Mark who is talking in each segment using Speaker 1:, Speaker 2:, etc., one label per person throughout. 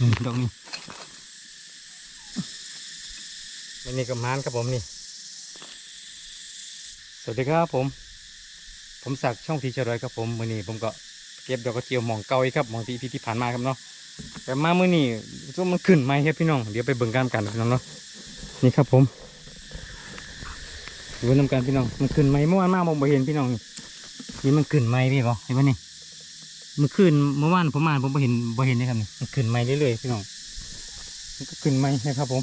Speaker 1: นี่ดอกนี้วันนี้กับมานครับผมนี่ สวัสดีครับผม ผมสักช่องทีเชรอยครับผมวันนี้ผมก็เก็บดอกกระเจียวหมองเกาอีกครับหมองที่ที่ผ่านมาครับเนาะแต่มาเมื่อนี้ก็มันขึ้นไหมครับพี่น้องเดี๋ยวไปเบิ่งกันกันพี่น้องเนาะนี่ครับผมดูนำกันพี่น้องมันขึ้นไหมเมื่อวานมาผมบ่เห็นพี่น้องนี่มันขึ้นไหมพี่บอกเห็นปะนี่ มันขึ้นเมื่อวานผมมาผมบ่เห็นบ่เห็นนี่ครับนี่มันขึ้นไหมเรื่อยๆพี่น้องมันก็ขึ้นไหมนะครับผม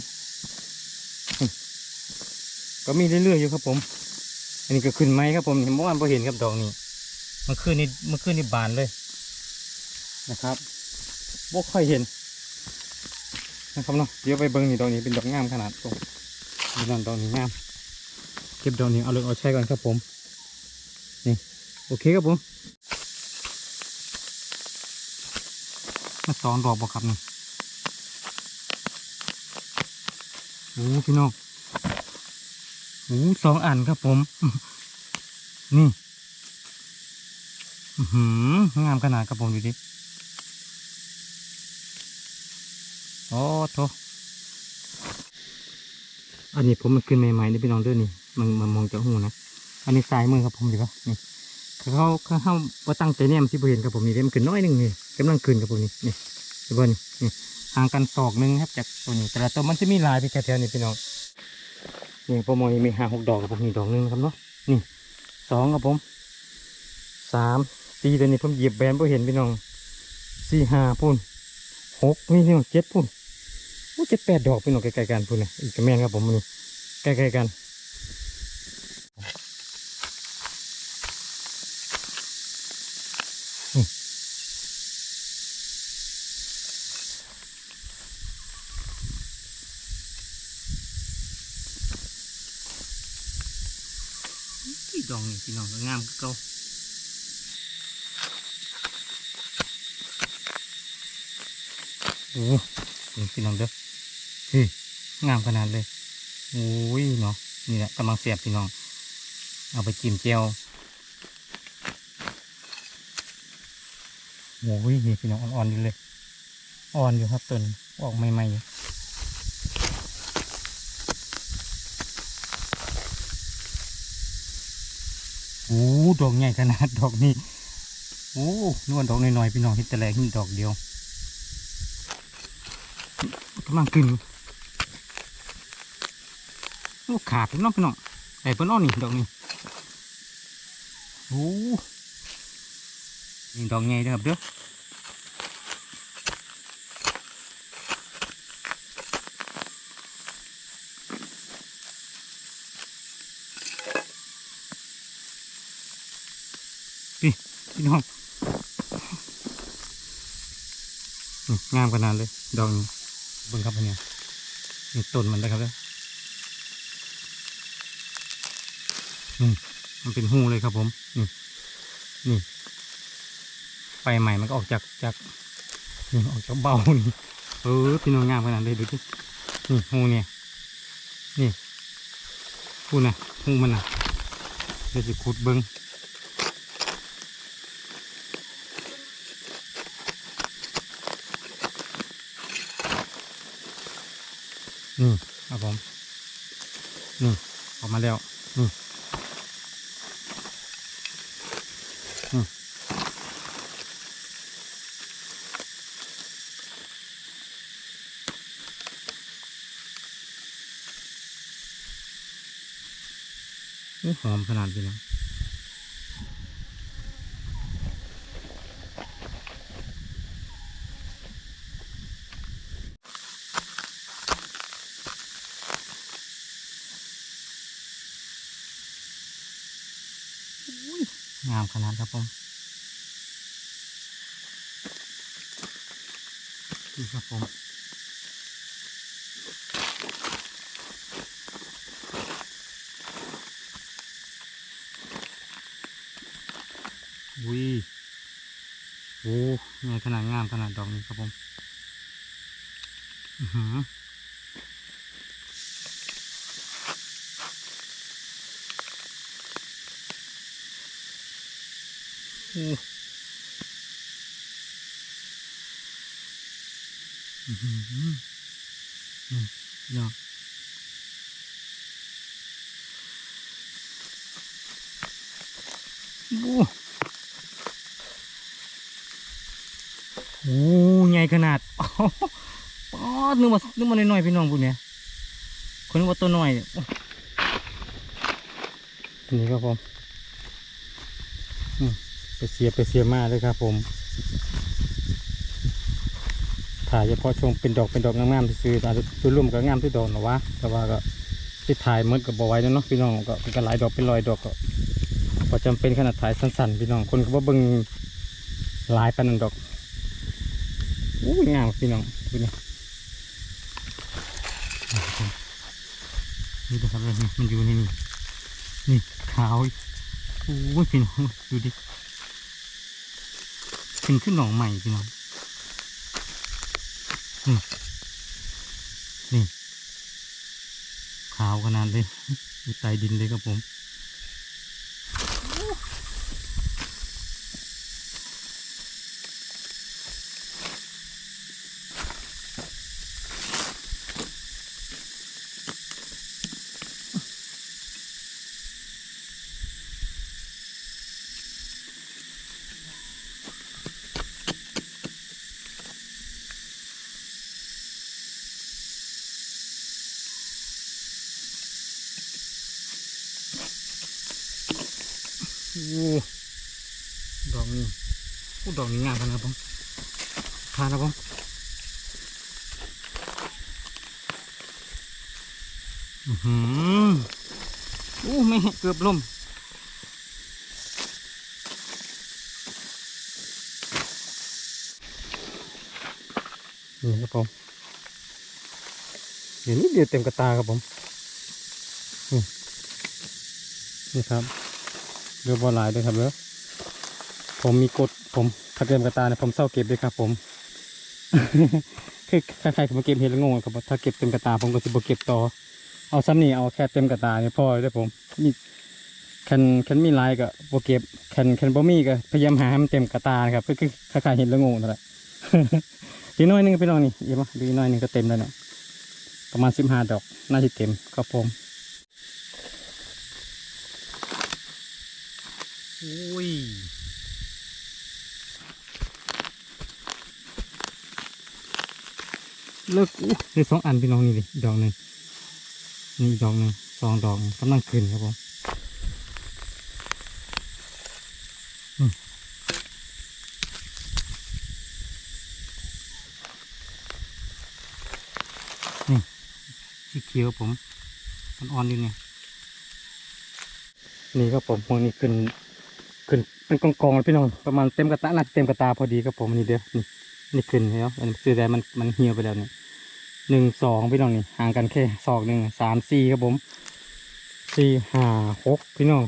Speaker 1: ก็มีเรื่อยๆอยู่ครับผม อันนี้ก็ขึ้นไหมครับผมเห็นเมื่อวานพอเห็นครับดอกนี้มื่อคืนนี้เมื่อคืนนี้บานเลยนะครับบ่ค่อยเห็นนะครับเนาะเดี๋ยวไปเบิ้งนี่ดอกนี้เป็นดอกงามขนาดตรงนี่นั่นดอกนี้งามเก็บดอกนี้เอาเลยเอาใช้ก่อนครับผมนี่โอเคครับผมมา สองดอกบ่ครับนี่โอ้พี่น้องโอ้สองอันครับผม นี่หืองามขนาดครับผมอยู่ดิโอ้โถอันนี้ผมมันขึ้นใหม่ๆนี่พี่น้องด้วยนี่มันมันมองจากหูนะ อันนี้สายมือครับผมดีป่ะนี่ เขาเขาเขาว่าตั้งใจเนี่ยมันที่เห็นครับผมนี่เด้มันขึ้นน้อยหนึ่งนี่กำลังขึ้นครับผมนี่นี่เห็นบ่นี่นี่ห่างกันศอกหนึ่งครับจากตัวนี้แต่ละตัวมันจะมีลายไปแถวๆนี่พี่น้องนี่ผมมองนี่มีห้าหกดอกครับผมนี่ดอกหนึ่งครับเนาะนี่สองครับผมสามสี่ตัวนี้ผมเหยียบแบนผมเห็นพี่น้องสี่ห้าพุ่นหกนี่นี่เจ็ดพุ่นโอ้เจ็ดแปดดอกพี่น้องใกล้ๆกันพุ่นนะอีกกระแมนครับผมนี่ใกล้ๆกันอี ดอกนี่พี่น้องงามคือเก่าโอ้นี่พี่น้องเด้อเฮ้ยงามขนาดเลยโอ้ยเนาะนี่แหละกำลังเสียบพี่น้อง เอาไปจิ้มเจียวโอ้ยนี่พี่น้องอ่อนๆอยู่เลย อ่อนอยู่ครับต้นออกใหม่ๆ โอ้ดอกใหญ่ขนาดดอกนี้โอ้นวลดอกน้อยๆพี่น้องเห็นแต่แรกนี่ดอกเดียวกำลังขึ้นโอ้ขาดพี่น้องพี่น้องไอ้เพิ่นอ้อนนี่ดอกนี้โอ้นี่ดอกใหญ่นะครับเด้อ พี่น้องงามขนาดเลยดอกนี้เบิ่งครับเนี่ยนี่ต้นมันนะครับเลยนี่มันเป็นหูเลยครับผม นี่ นี่ไฟใหม่มันก็ออกจากจากนี่ออกจากเบานี่เออพี่น้องงามขนาดเลยดูดินี่หูเนี่ย นี่พูดนะหูมันนะเดี๋ยวจะขุดเบิ้ง นี่ครับผมนี่ออกมาแล้วนี่นี่นี่หอมขนาดนี้นะงามข นาดครับผมนี่ครับผมวิโอ้ไงขนาดงามขนาดดอกนี้ครับผม อือหือ โอ้อื้อหืออืมเนาะโอ้ใหญ่ขนาดป๊อดนึกว่านึกว่าน้อยๆพี่น้องพวกเนี้ยคนนึกว่าตัวน้อยนี่ครับผมอืม ไปเสียไปเสียมาเลยครับผมถ่ายเฉพาะช่วงเป็นดอกเป็นดอกงามๆที่ซื้อแต่โดยรวมก็งามที่ดอกนะวะแต่ว่าก็ที่ถ่ายหมดกับบอไว้แล้วเนาะพี่น้องก็ก็หลายดอกเป็นรอยดอกก็พอจำเป็นขนาดถ่ายสั้นๆพี่น้องคนก็บ่เบิ่งหลายปานนั้นดอกอู้งามพี่น้องดูนี่นี่นะครับนี่มันอยู่นี่นี่ขาวโอ้พี่น้องดูดิ ขึ้นขึ้นหนองใหม่พี่น้องนี่ขาวขนาดเลยอยู่ใต้ดินเลยครับผม ดอกนี้โอ้ดอกนี้งามขนาดครับผมทานครับผมอือหือโอ้ไม่เกือบล่มนี่ครับผมเดี๋ยวนี้เดียวเต็มกระตาครับผมนี่ครับ เรือบอลายด้วยครับเด้อผมมีกฎผมถ้าเกินกระตาเนี่ยผมเศร้าเก็บด้วยครับ ผมคือใครๆผมมาเก็บเห็นแล้วงงครับว่าถ้าเก็บเต็มกระตาผมก็จะบเก็บต่อเอาซ้ำนี่เอาแค่เต็มกระตาเนี่ยพอเลยผมมีแคนแคนมีลายก็บเก็บแคนแคนบ่มีก็พยายามหาให้มันเต็มกระตานะครับคือคือใครๆเห็นแล้วงงนั่นแหละอีน้อยนึงไปลองนี่เดี๋ยวมาดูอีกหน้อยนึงก็เต็มแล้วเนี่ยประมาณสิบห้าดอกน่าจะเต็มครับผม อุ้ยเลิกอู้ได้สองอันพี่น้องนี่ดิดอกหนึ่งนี่ดอกหนึ่งสองดอกกำลังขึ้นครับผมอืมนี่สีเขียวผมมันอ่อนอยู่นี่นี่ครับผมพวกนี้ขึ้น ขึ้นเป็นกองกองเลยพี่น้องประมาณเต็มกระตาน่าจะเต็มกระตาพอดีครับผมนี่เดียวนี่นี่ขึ้นแล้วอันนี้คือแต่มันมันเหี่ยวไปแล้วเนี่ยหนึ่งสองพี่น้องนี่ห่างกันแค่ศอกหนึ่งสามสี่ครับผมสี่ห้าหกพี่น้อง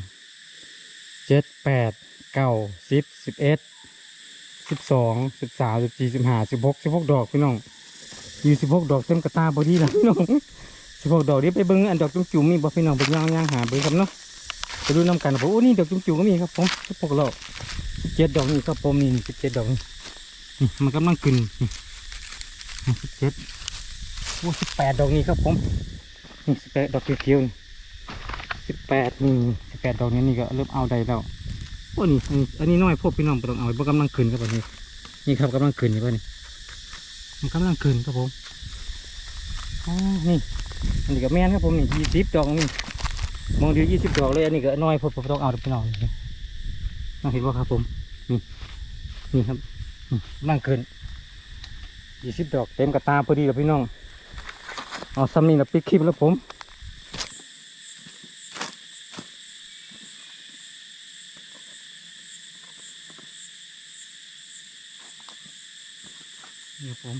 Speaker 1: เจ็ดแปดเก้าสิบสิบเอ็ดสิบสองสิบสามสิบสี่สิบห้าสิบหกสิบหกดอกพี่น้องอยู่สิบหกดอกเต็มกระตาพอดีแล้วพี่น้องสิบหกดอกเดี๋ยวไปเบิ้งอันดอกจุ่มๆมีบ่พี่น้องไปย่างย่างหาเบิ้งครับเนาะ ดูน้ำกันผมโอ้นี่ดอกจุ่มๆก็มีครับผมพวกเราเจ็ดดอกนี่ครับผมนี่สิบเจ็ดดอกนี่มันกำลังขึ้นนี่สิบเจ็ดโอ้สิบแปดดอกนี่ครับผมนี่สิบแปดดอกเขียวๆนี่สิบแปดนี่สิบแปดดอกนี้นี่ก็เริ่มเอาได้แล้วโอ้นี่อันนี้อันนี้น้อยพวกพี่น้องไปต้องเอาเพราะกำลังขึ้นครับผมนี่นี่ครับกำลังขึ้นนี่ป่ะนี่มันกำลังขึ้นครับผมอ๋อนี่อันนี้ก็แม่นครับผมนี่ยี่สิบดอกนี่ มองดูยี่สิบดอกเลยอันนี้ก็น้อยพอผมต้องเอาไปนอยน้องเห็นว่าครับผม นี่นี่ครับนั่งเกินยี่สิบดอกเต็มกระตาพอดีแล้วพี่น้องเอาซ้ำนี่แล้วปิดคลิปแล้วผมนี่ผม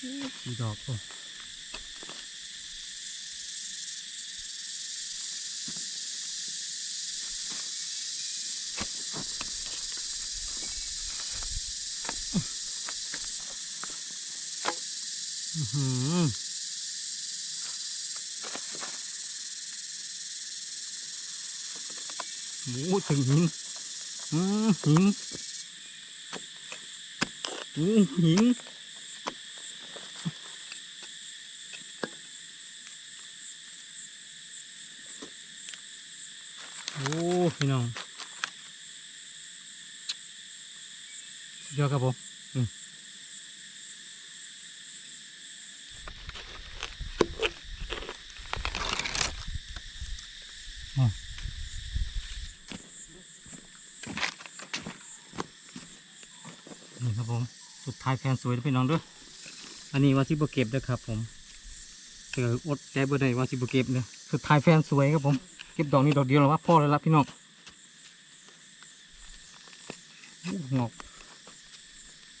Speaker 1: สี่ดอกผมอื้อหือโอ้ถึงหินอืมหินหินโอ้พี่น้องสุด ยอดครับผมอืมอ๋อนี่ครับผม สุดท้ายแฟนสวยนะพี่น้องด้วยอันนี้ว่าสิบเก็บเด้อครับผมเจออดใจบ่ได้ว่าสิบเก็บเด้อสุดท้ายแฟนสวยครับผม เก็บดอกนี้ดอกเดียวแล้วว่าพ่อแล้วละพี่น้องอู้งอก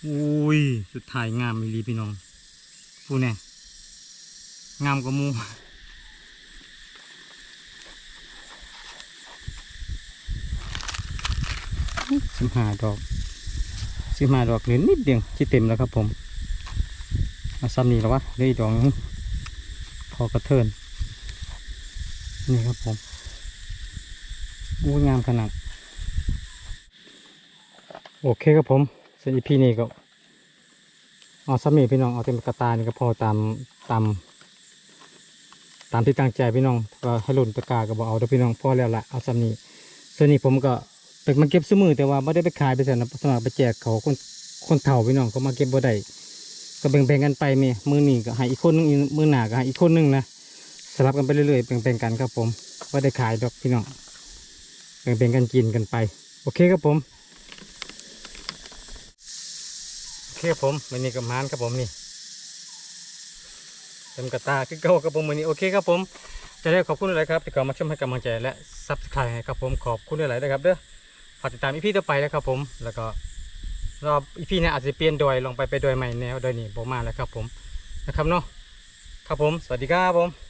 Speaker 1: อุ้ย สุดท้ายงามมีลีพี่น้องพูแน่งามกว่ามูสิบห้าดอกสิมาดอกเหลือนิดเดียวที่เต็มแล้วครับผมมาซ้ำนี่แล้ววะเหลืออีกดอกหนึงพอกระเทินนี่ครับผมอู้งามขนาด โอเคครับผม ส่วนอีพีนี้ก็เอาซ้ำนี่พี่น้องเอาเต็มกระตานี่ก็พอตามตามตามที่ตั้งใจพี่น้องก็ให้หล่นตะกร้าก็บอกเอาเด้อพี่น้องพอแล้วละเอาซ้ำนี่ส่วนนี้ผมก็เป็กมาเก็บซื้อมือแต่ว่าไม่ได้ไปขายไปสนับสมัครไปแจกเขาคนคนเฒ่าพี่น้องเขามาเก็บบ่ได้ก็แบ่งๆกันไปเมีมือหนีก็ให้อีกคนนึงมือหนาก็ให้อีกคนนึงนะสลับกันไปเรื่อยๆแบ่งๆกันครับผมว่าได้ขายดอกพี่น้องแบ่งๆกันกินกันไป โอเคครับผมโอเคครับผมวันนี้กับมานครับผมนี่เต็มกระตาคือเก่าครับผมวันนี้โอเคครับผมจะได้ขอบคุณอะไรครับที่เข้ามาชมให้กำลังใจและซับสไครต์ครับผมขอบคุณอะไรนะครับเด้อฝากติดตามอีพีต่อไปนะครับผมแล้วก็รอบอีพีนี้อาจจะเปลี่ยนโดยลองไปไปโดยใหม่แนวโดยนี้ผมมาแล้วครับผมนะครับเนาะครับผมสวัสดีครับผม